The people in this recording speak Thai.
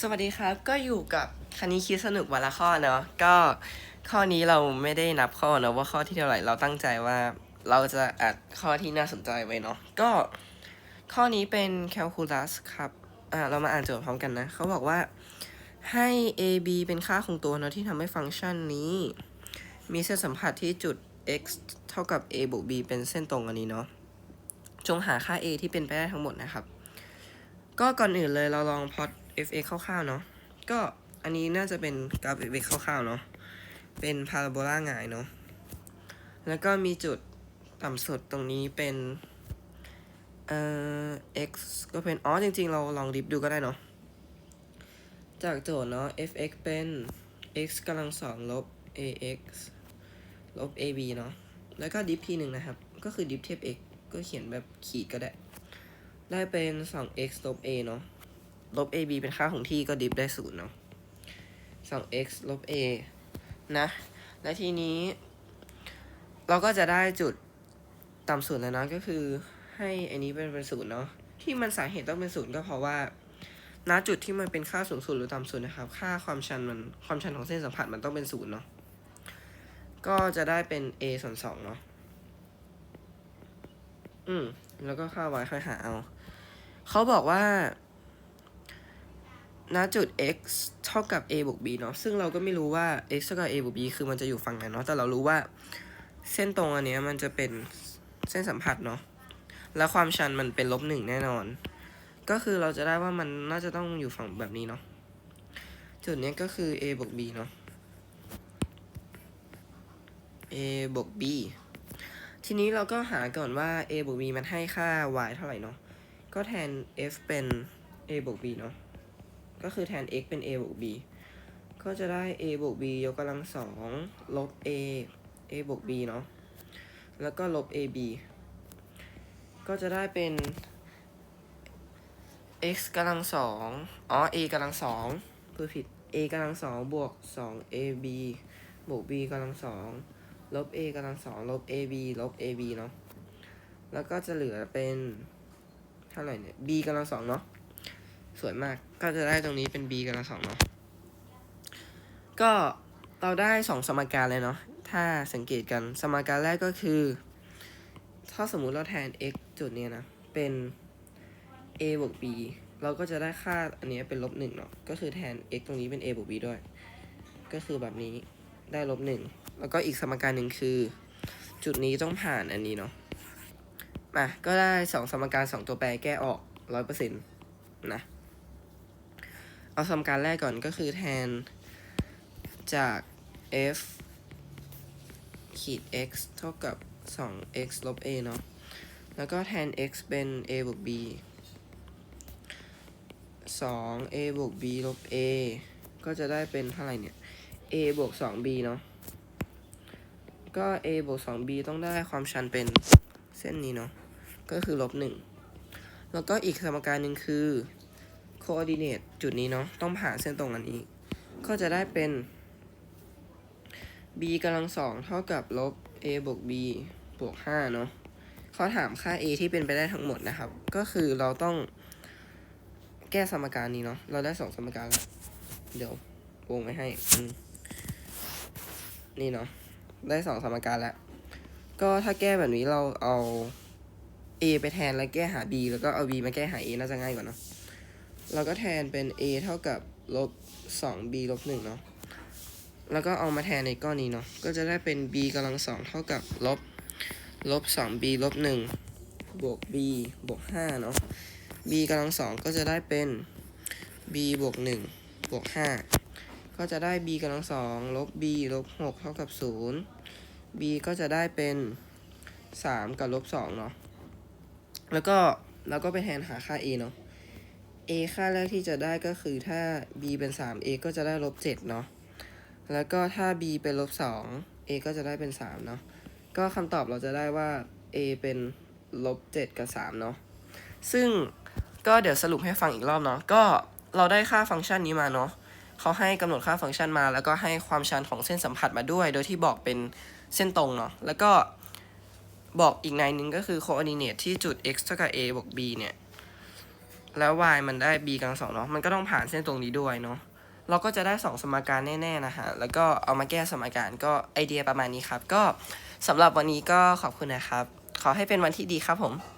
สวัสดีครับ ก็อยู่กับคันนี้คิดสนุกวันละข้อเนาะก็ข้อนี้เราไม่ได้นับข้อเนาะว่าข้อที่เท่าไหร่เราตั้งใจว่าเราจะอัดข้อที่น่าสนใจไว้เนาะก็ข้อนี้เป็นแคลคูลัสครับอ่าเรามาอ่านโจทย์พร้อมกันนะเขาบอกว่าให้ a b เป็นค่าคงตัวเนาะที่ทำให้ฟังก์ชันนี้ มีเส้นสัมผัสที่จุด x เท่ากับ a บวก b เป็นเส้นตรงอันนี้เนาะจงหาค่า a ที่เป็นไปได้ทั้งหมดนะครับ ก็ก่อนอื่นเลยเราลองพอต f(x) คร่าวๆเนาะก็อันนี้น่าจะเป็นกราฟ f(x) คร่าวๆเนาะเป็นพาราโบลาหงายเนาะแล้วก็มีจุดต่ำสุดตรงนี้เป็น เอ่อ x ก็เป็น อ๋อ จริง ๆ เราลองดิฟดูก็ได้เนาะ จากโจทย์เนาะ f(x) เป็น x กำลังสองลบ ax ลบ ab เนาะ แล้วก็ดิฟทีหนึ่งนะครับ ก็คือดิฟเทียบ x ก็เขียนแบบขีดก็ได้ ได้เป็น 2x ลบ a เนาะ ลบ ab เป็นค่าของที่ก็ดิฟได้ศูนย์เนาะ 2x ลบ a นะ และทีนี้ เราก็จะได้จุดต่ำสุดแล้วนะก็คือให้อันนี้เป็นเป็นศูนย์เนาะที่มันสาเหตุต้องเป็นศูนย์ก็เพราะว่าณจุดที่มันเป็นค่าสูงสุดหรือต่ำสุดนะครับ ค่าความชันมันความชันของเส้นสัมผัสมันต้องเป็นศูนย์เนาะก็จะได้เป็น a ส่วนสองเนาะอืม แล้วก็ค่า y ค่อยหาเอา เขาบอกว่า ณจุด x เท่ากับ a บวก b เนาะ ซึ่งเราก็ไม่รู้ว่า x เท่ากับ a บวก b คือมันจะอยู่ฝั่งไหนเนาะ แต่เรารู้ว่าเส้นตรงอันเนี้ยมันจะเป็นเส้นสัมผัสเนาะ แล้วความชันมันเป็นลบหนึ่งแน่นอน ก็คือเราจะได้ว่ามันน่าจะต้องอยู่ฝั่งแบบนี้เนาะ จุดนี้ก็คือ a บวก b เนาะ a บวก b ทีนี้เราก็หาก่อนว่า a บวก b มันให้ค่า y เท่าไหร่เนาะ ก็แทน f เป็น a บวก b เนาะ ก็คือแทน x เป็น a บวก b ก็จะได้ a บวก b ยกกำลังสองลบ a a บวก b เนาะ แล้วก็ลบ ab ก็จะได้เป็น x กำลังสองอ๋อ a กำลังสองพูดผิด a กำลังสองบวกสอง ab บวก b กำลังสองลบ a กำลังสองลบ ab ลบ ab เนาะ แล้วก็จะเหลือเป็นเท่าไหร่เนี่ย b กำลังสองเนาะ สวยมาก ก็จะได้ตรงนี้เป็น b กำลังสองเนาะ ก็เราได้สองสมการเลยเนาะ ถ้าสังเกตกัน สมการแรกก็คือ ถ้าสมมุติเราแทน x จุดเนี้ยนะ เป็น a บวก b เราก็จะได้ค่าอันนี้เป็นลบหนึ่งเนาะ ก็คือแทน x ตรงนี้เป็น a บวก b ด้วย ก็คือแบบนี้ได้ลบหนึ่ง แล้วก็อีกสมการหนึ่งคือ จุดนี้ต้องผ่านอันนี้เนาะมาก็ได้สองสมการสองตัวแปรแก้ออกร้อยเปอร์เซ็นต์นะ เอาสมการแรกก่อนก็คือแทนจาก f ขีด x เท่ากับ 2x ลบ a เนาะ แล้วก็แทน x เป็น a บวก b 2 a บวก b ลบ a ก็จะได้เป็นเท่าไหร่เนี่ย a บวก 2b เนาะ ก็ a บวก 2b ต้องได้ความชันเป็นเส้นนี้เนาะ ก็คือลบ 1 แล้วก็อีกสมการหนึ่งคือ coordinate จุดนี้เนาะต้องผ่านเส้นตรงอันนี้ ก็จะได้เป็น b กำลังสองเท่ากับลบ a บวก b บวก5เนาะเขาถามค่า a ที่เป็นไปได้ทั้งหมดนะครับ ก็คือเราต้องแก้สมการนี้เนาะเราได้สองสมการแล้ว เดี๋ยววงไว้ให้นี่เนาะได้สองสมการแล้ว ก็ถ้าแก้แบบนี้เราเอา a ไปแทนแล้วแก้หา b แล้วก็เอา b มาแก้หา a น่าจะง่ายกว่าเนาะ เราก็แทนเป็น a เท่ากับลบ 2b ลบ1เนาะ แล้วก็เอามาแทนในก้อนนี้เนาะ ก็จะได้เป็น b กำลังสองเท่ากับลบลบ 2b ลบ1บวก b บวก5เนาะ b กำลังสองก็จะได้เป็น b บวก1บวก5ก็จะได้ b กำลังสองลบ b ลบ6เท่ากับ0 b ก็จะได้เป็น 3 กับลบ2เนาะ แล้วก็เราก็ไปแทนหาค่า a เนาะ a ค่าแรกที่จะได้ก็คือถ้า b เป็น 3 a ก็จะได้ลบ7เนาะ แล้วก็ถ้า b เป็นลบ 2 a ก็จะได้เป็น 3 เนาะ ก็คำตอบเราจะได้ว่า a เป็นลบ 7 กับ 3 เนาะ ซึ่งก็เดี๋ยวสรุปให้ฟังอีกรอบเนาะ ก็เราได้ค่าฟังก์ชันนี้มาเนาะเขาให้กำหนดค่าฟังก์ชันมา แล้วก็ให้ความชันของเส้นสัมผัสมาด้วย โดยที่บอกเป็นเส้นตรงเนาะ แล้วก็บอกอีกในหนึ่งก็คือ coordinate ที่จุด x เท่ากับ a บวก b เนี่ย แล้ว y มันได้ b กำลังสองเนาะ มันก็ต้องผ่านเส้นตรงนี้ด้วยเนาะ เราก็จะได้สองสมการแน่ๆนะฮะ แล้วก็เอามาแก้สมการก็ไอเดียประมาณนี้ครับ ก็สำหรับวันนี้ก็ขอบคุณนะครับ ขอให้เป็นวันที่ดีครับผม